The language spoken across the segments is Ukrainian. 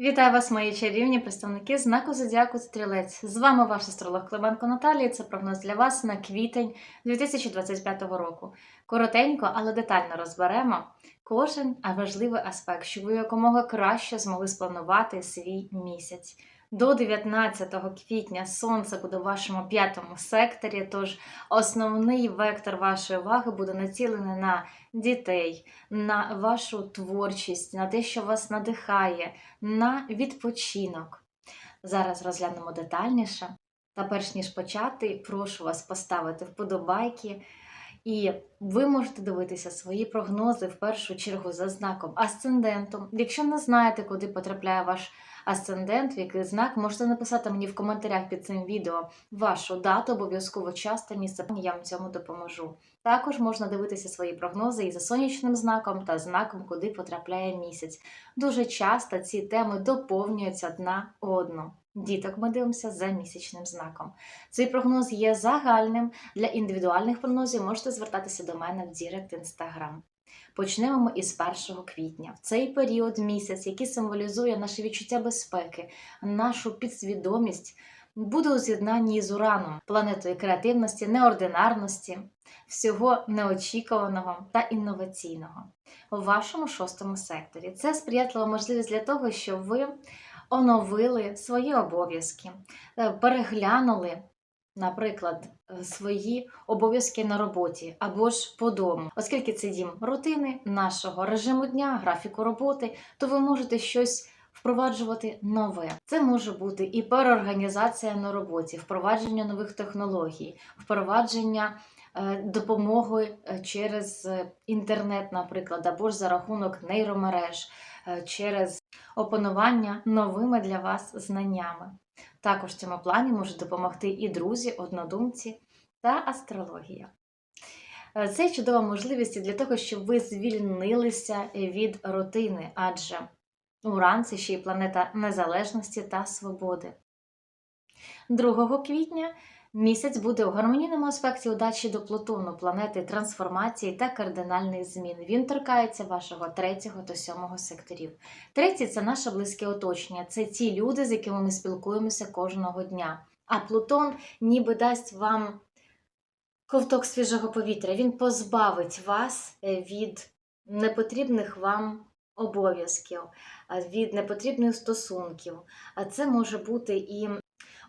Вітаю вас, мої чарівні представники знаку Зодіаку Стрілець. З вами ваш астролог Клименко Наталія. Це прогноз для вас на квітень 2025 року. Коротенько, але детально розберемо кожен важливий аспект, щоб ви якомога краще змогли спланувати свій місяць. До 19 квітня сонце буде в вашому п'ятому секторі, тож основний вектор вашої уваги буде націлений на дітей, на вашу творчість, на те, що вас надихає, на відпочинок. Зараз розглянемо детальніше. Та перш ніж почати, прошу вас поставити вподобайки. І ви можете дивитися свої прогнози в першу чергу за знаком асценденту. Якщо не знаєте, куди потрапляє ваш асцендент, в який знак, можете написати мені в коментарях під цим відео вашу дату, обов'язково час та місце. Я вам цьому допоможу. Також можна дивитися свої прогнози і за сонячним знаком та знаком, куди потрапляє місяць. Дуже часто ці теми доповнюються одна одну. Діток ми дивимося за місячним знаком. Цей прогноз є загальним. Для індивідуальних прогнозів можете звертатися до мене в Дірект Інстаграм. Почнемо ми із 1 квітня. В цей період місяць, який символізує наше відчуття безпеки, нашу підсвідомість, буде у з'єднанні з Ураном, планетою креативності, неординарності, всього неочікуваного та інноваційного у вашому шостому секторі. Це сприятлива можливість для того, щоб ви оновили свої обов'язки, е, переглянули, наприклад, е, свої обов'язки на роботі або ж по дому, оскільки це дім рутини, нашого режиму дня, графіку роботи, то ви можете щось. Впроваджувати нове. Це може бути і переорганізація на роботі, впровадження нових технологій, впровадження е, допомоги через інтернет, наприклад, або ж за рахунок нейромереж, через опанування новими для вас знаннями. Також в цьому плані можуть допомогти і друзі, однодумці та астрологія. Е, Це чудова можливість для того, щоб ви звільнилися від рутини, адже Уран це ще й планета незалежності та свободи. 2 квітня місяць буде у гармонійному аспекті удачі до Плутону, планети трансформації та кардинальних змін. Він торкається вашого 3 та 7 секторів. Третій це наше близьке оточення. Це ті люди, з якими ми спілкуємося кожного дня. А Плутон ніби дасть вам ковток свіжого повітря. Він позбавить вас е, від непотрібних вам обов'язків, від непотрібних стосунків. А це може бути і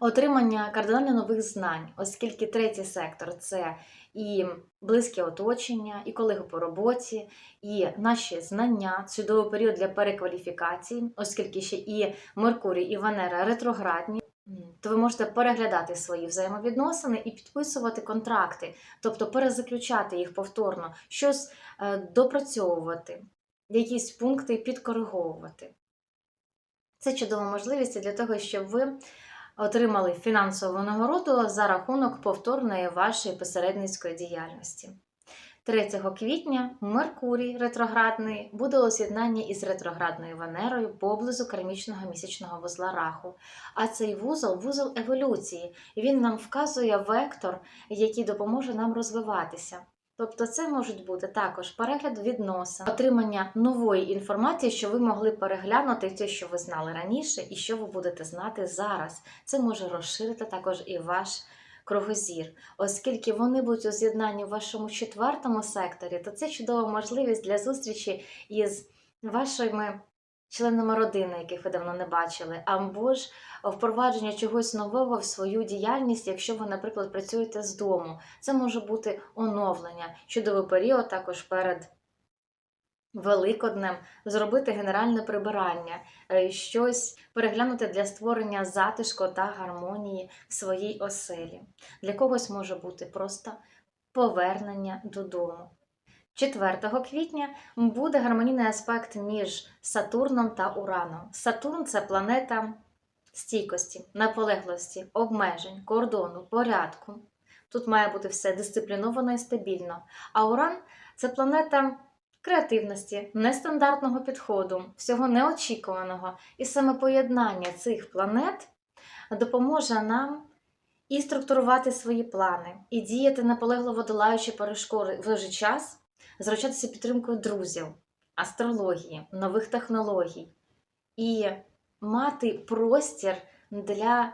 отримання кардинально нових знань, оскільки третій сектор це і близьке оточення, і колеги по роботі, і наші знання, чудовий період для перекваліфікації, оскільки ще і Меркурій, і Венера ретроградні. То ви можете переглядати свої взаємовідносини і підписувати контракти, тобто перезаключати їх повторно, щось е, допрацьовувати, якісь пункти підкориговувати. Це чудова можливість для того, щоб ви отримали фінансову нагороду за рахунок повторної вашої посередницької діяльності. 3 квітня Меркурій ретроградний буде у з'єднанні із ретроградною Венерою поблизу кармічного місячного вузла Раху. А цей вузол вузол еволюції. Він нам вказує вектор, який допоможе нам розвиватися. Тобто це можуть бути також перегляд відносин, отримання нової інформації, що ви могли переглянути те, що ви знали раніше, і що ви будете знати зараз. Це може розширити також і ваш кругозір, оскільки вони будуть у з'єднанні в вашому четвертому секторі, то це чудова можливість для зустрічі із вашими членами родини, яких ви давно не бачили, або ж впровадження чогось нового в свою діяльність, якщо ви, наприклад, працюєте з дому. Це може бути оновлення, чудовий період також перед. Великоднем зробити генеральне прибирання, е, щось переглянути для створення затишку та гармонії в своїй оселі. Для когось може бути просто повернення додому. 4 квітня буде гармонійний аспект між Сатурном та Ураном. Сатурн це планета стійкості, наполеглості, обмежень, кордону, порядку. Тут має бути все дисципліновано і стабільно. А Уран це планета креативності, нестандартного підходу, всього неочікуваного. І саме поєднання цих планет допоможе нам і структурувати свої плани, і діяти наполегливо долаючи перешкоди в той же час, заручатися підтримкою друзів, астрології, нових технологій і мати простір для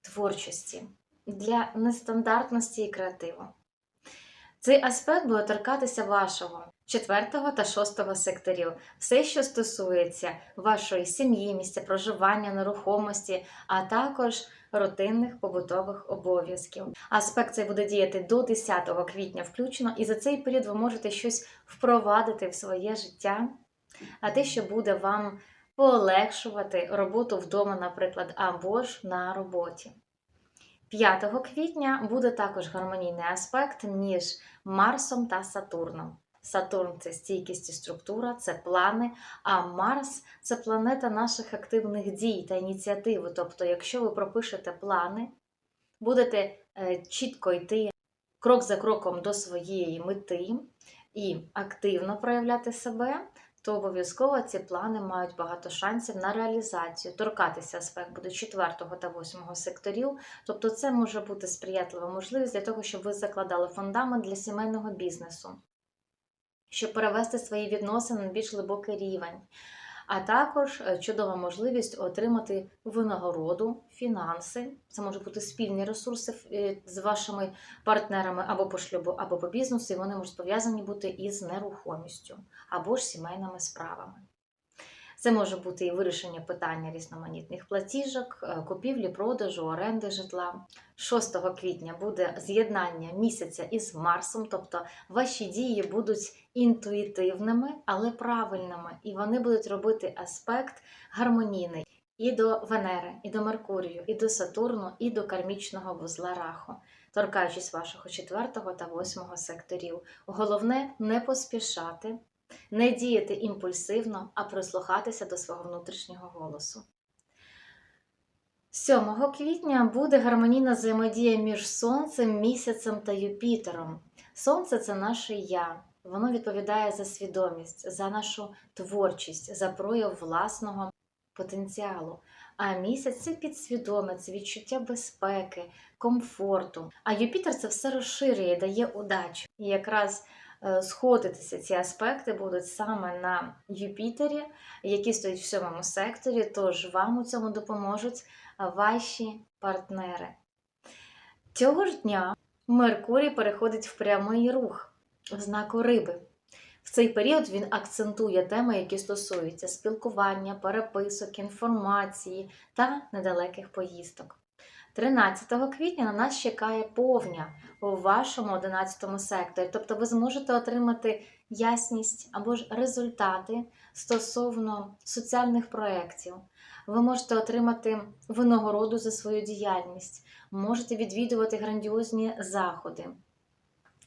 творчості, для нестандартності і креативу. Цей аспект буде торкатися вашого четвертого та шостого секторів, все, що стосується вашої сім'ї, місця проживання, нерухомості, а також рутинних побутових обов'язків. Аспект цей буде діяти до 10 квітня включно, і за цей період ви можете щось впровадити в своє життя, а те, що буде вам полегшувати роботу вдома, наприклад, або ж на роботі. 5 квітня буде також гармонійний аспект між Марсом та Сатурном. Сатурн це стійкість і структура, це плани, а Марс це планета наших активних дій та ініціативи. Тобто, якщо ви пропишете плани, будете е, чітко йти крок за кроком до своєї мети і активно проявляти себе, то обов'язково ці плани мають багато шансів на реалізацію. Торкатися буде 4 та 8 секторів. Тобто, це може бути сприятлива можливість для того, щоб ви закладали фундамент для сімейного бізнесу, щоб перевести свої відносини на більш глибокий рівень. А також е, чудова можливість отримати винагороду, фінанси. Це можуть бути спільні ресурси е, з вашими партнерами або по шлюбу, або по бізнесу, і вони можуть пов'язані бути із нерухомістю або ж сімейними справами. Це може бути і вирішення питання різноманітних платіжок, е, купівлі, продажу, оренди житла. 6 квітня буде з'єднання місяця із Марсом, тобто ваші дії будуть інтуїтивними, але правильними, і вони будуть робити аспект гармонійний і до Венери, і до Меркурію, і до Сатурну, і до кармічного вузла Раху, торкаючись вашого 4 та 8 секторів. Головне не поспішати, не діяти імпульсивно, а прислухатися до свого внутрішнього голосу. 7 квітня буде гармонійна взаємодія між Сонцем, місяцем та Юпітером. Сонце це наше я. Воно відповідає за свідомість, за нашу творчість, за прояв власного потенціалу. А місяць це підсвідоме, це відчуття безпеки, комфорту. А Юпітер це все розширює, дає удачу. І якраз сходитися ці аспекти будуть саме на Юпітері, які стоять в сьомому секторі, тож вам у цьому допоможуть ваші партнери. Цього ж дня Меркурій переходить в прямий рух в знаку риби. В цей період він акцентує теми, які стосуються спілкування, переписок, інформації та недалеких поїздок. 13 квітня на нас чекає повня у вашому 11 секторі, тобто ви зможете отримати ясність або ж результати стосовно соціальних проєктів. Ви можете отримати винагороду за свою діяльність, можете відвідувати грандіозні заходи.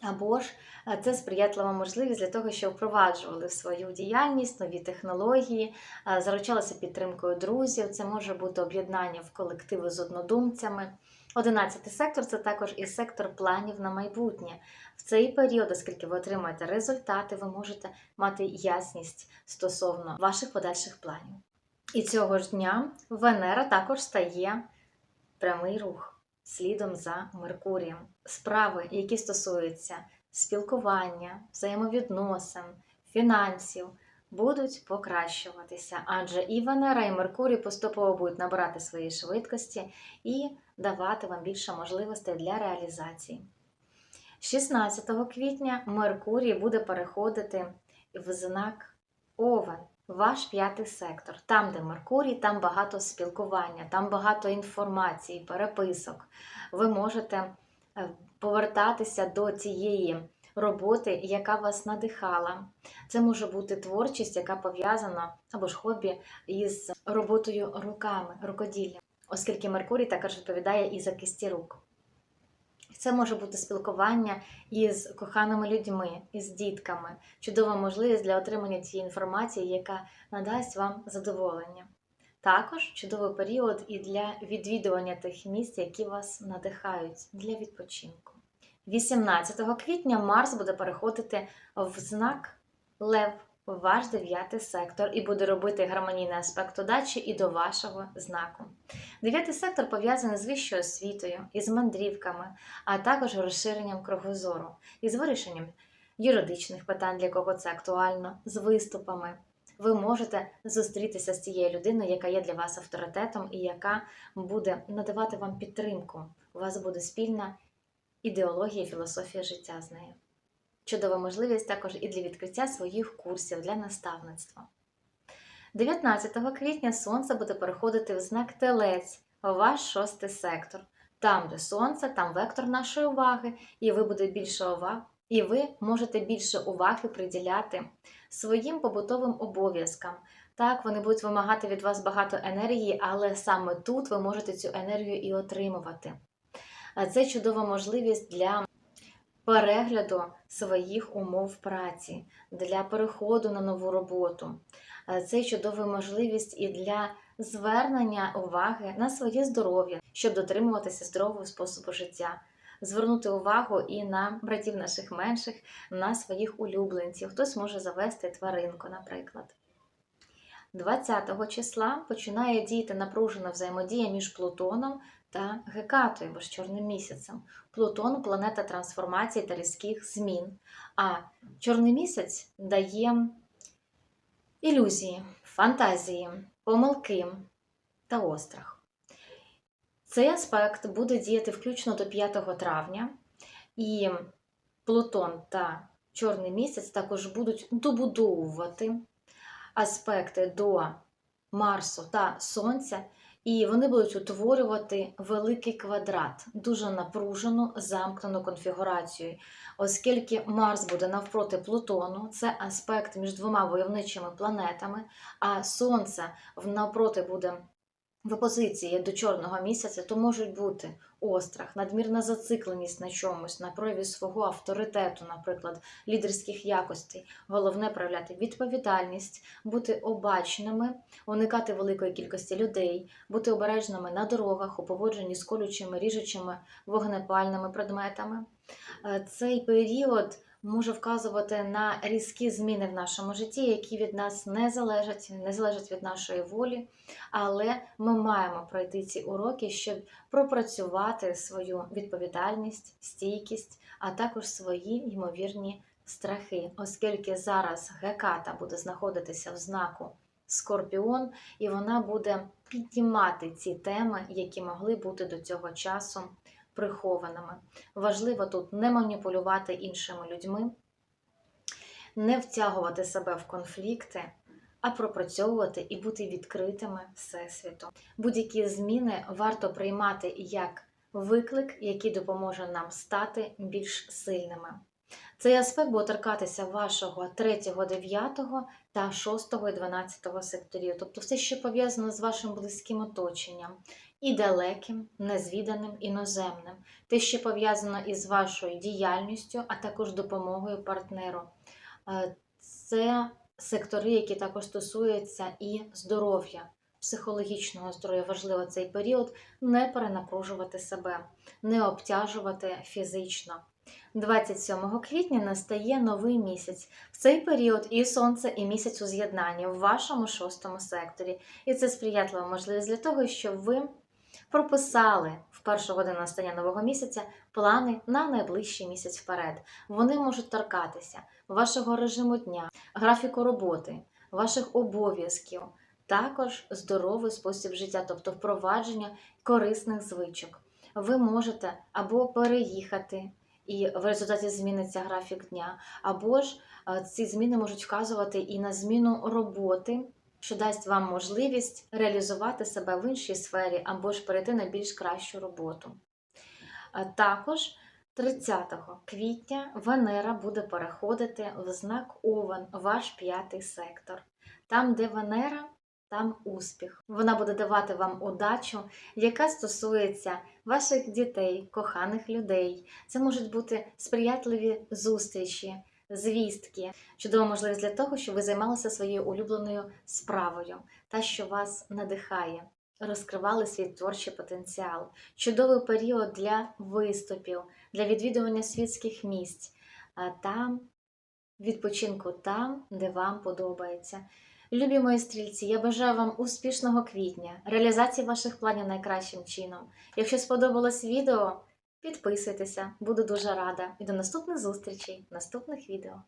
Або ж е, це сприятлива можливість для того, щоб впроваджували свою діяльність нові технології, е, заручалися підтримкою друзів. Це може бути об'єднання в колективи з однодумцями. Одинадцятий сектор це також і сектор планів на майбутнє. В цей період, оскільки ви отримаєте результати, ви можете мати ясність стосовно ваших подальших планів. І цього ж дня Венера також стає прямий рух слідом за Меркурієм. Справи, які стосуються спілкування, взаємовідносин, фінансів, будуть покращуватися, адже і Венера, і Меркурій поступово будуть набирати свої швидкості і давати вам більше можливостей для реалізації. 16 квітня Меркурій буде переходити в знак Овен ваш п'ятий сектор. Там, де Меркурій, там багато спілкування, там багато інформації, переписок. Ви можете е, повертатися до цієї роботи, яка вас надихала. Це може бути творчість, яка пов'язана або ж хобі із роботою руками, рукоділлям, оскільки Меркурій також відповідає і за кисті рук. Це може бути спілкування із коханими людьми, із дітками, чудова можливість для отримання цієї інформації, яка надасть вам задоволення. Також чудовий період і для відвідування тих місць, які вас надихають для відпочинку. 18 квітня Марс буде переходити в знак Лев, ваш дев'ятий сектор, і буде робити гармонійний аспект удачі і до вашого знаку. Дев'ятий сектор пов'язаний з вищою освітою, із мандрівками, а також розширенням кругозору, із вирішенням юридичних питань, для кого це актуально, з виступами, ви можете зустрітися з цією людиною, яка є для вас авторитетом і яка буде надавати вам підтримку. У вас буде спільна ідеологія, філософія життя з нею. Чудова можливість також і для відкриття своїх курсів для наставництва. 19 квітня сонце буде переходити в знак Телець, ваш шостий сектор. Там, де сонце, там вектор нашої уваги, і ви буде більше уваги, і ви можете більше уваги приділяти своїм побутовим обов'язкам. Так, вони будуть вимагати від вас багато енергії, але саме тут ви можете цю енергію і отримувати. Це чудова можливість для перегляду своїх умов праці, для переходу на нову роботу. Е, Це чудова можливість і для звернення уваги на своє здоров'я, щоб дотримуватися здорового способу життя. Звернути увагу і на братів наших менших, на своїх улюбленців. Хтось може завести тваринку, наприклад. 20 числа починає діяти напружена взаємодія між Плутоном та Гекатою, або ж чорним місяцем. Плутон планета трансформації та різких змін. А чорний місяць дає ілюзії, фантазії, помилки та острах. Цей аспект буде діяти включно до 5 травня, і Плутон та Чорний місяць також будуть добудовувати аспекти до Марсу та Сонця, і вони будуть утворювати великий квадрат, дуже напружену замкнену конфігурацію, оскільки Марс буде навпроти Плутону, це аспект між двома войовничими планетами, а Сонце навпроти буде в опозиції до чорного місяця, то можуть бути острах, надмірна зацикленість на чомусь, на прояві свого авторитету, наприклад, лідерських якостей. Головне проявляти відповідальність, бути обачними, уникати великої кількості людей, бути обережними на дорогах у поводженні з колючими, ріжучими, вогнепальними предметами. Е, Цей період може вказувати на різкі зміни в нашому житті, які від нас не залежать, не залежать від нашої волі, але ми маємо пройти ці уроки, щоб пропрацювати свою відповідальність, стійкість, а також свої ймовірні страхи, оскільки зараз Геката буде знаходитися в знаку Скорпіон, і вона буде піднімати ці теми, які могли бути до цього часу прихованими. Важливо тут не маніпулювати іншими людьми, не втягувати себе в конфлікти, а пропрацьовувати і бути відкритими Всесвіту. Будь-які зміни варто приймати як виклик, який допоможе нам стати більш сильними. Цей аспект буде торкатися вашого 3, 9 та 6 і 12 секторів, тобто все, що пов'язано з вашим близьким оточенням, і далеким, незвіданим, іноземним, те, що пов'язано із вашою діяльністю, а також допомогою партнеру. Е, Це сектори, які також стосуються і здоров'я, психологічного здоров'я. Важливо цей період не перенапружувати себе, не обтяжувати фізично. 27 квітня настає новий місяць. В цей період і сонце, і місяць у з'єднанні в вашому шостому секторі. І це сприятлива можливість для того, щоб ви прописали в першу годину настання нового місяця плани на найближчий місяць вперед. Вони можуть торкатися вашого режиму дня, графіку роботи, ваших обов'язків, також здоровий спосіб життя, тобто впровадження корисних звичок. Ви можете або переїхати, і в результаті зміниться графік дня, або ж е, ці зміни можуть вказувати і на зміну роботи, що дасть вам можливість реалізувати себе в іншій сфері, або ж перейти на більш кращу роботу. Також 30 квітня Венера буде переходити в знак Овен, ваш п'ятий сектор. Там, де Венера, там успіх. Вона буде давати вам удачу, яка стосується ваших дітей, коханих людей. Це можуть бути сприятливі зустрічі, звістки, чудова можливість для того, щоб ви займалися своєю улюбленою справою, та, що вас надихає. Розкривали свій творчий потенціал, чудовий період для виступів, для відвідування світських місць, а там відпочинку там, де вам подобається. Любі мої стрільці, я бажаю вам успішного квітня, реалізації ваших планів найкращим чином. Якщо сподобалось відео, підписуйтеся, буду дуже рада. І до наступних зустрічей, наступних відео.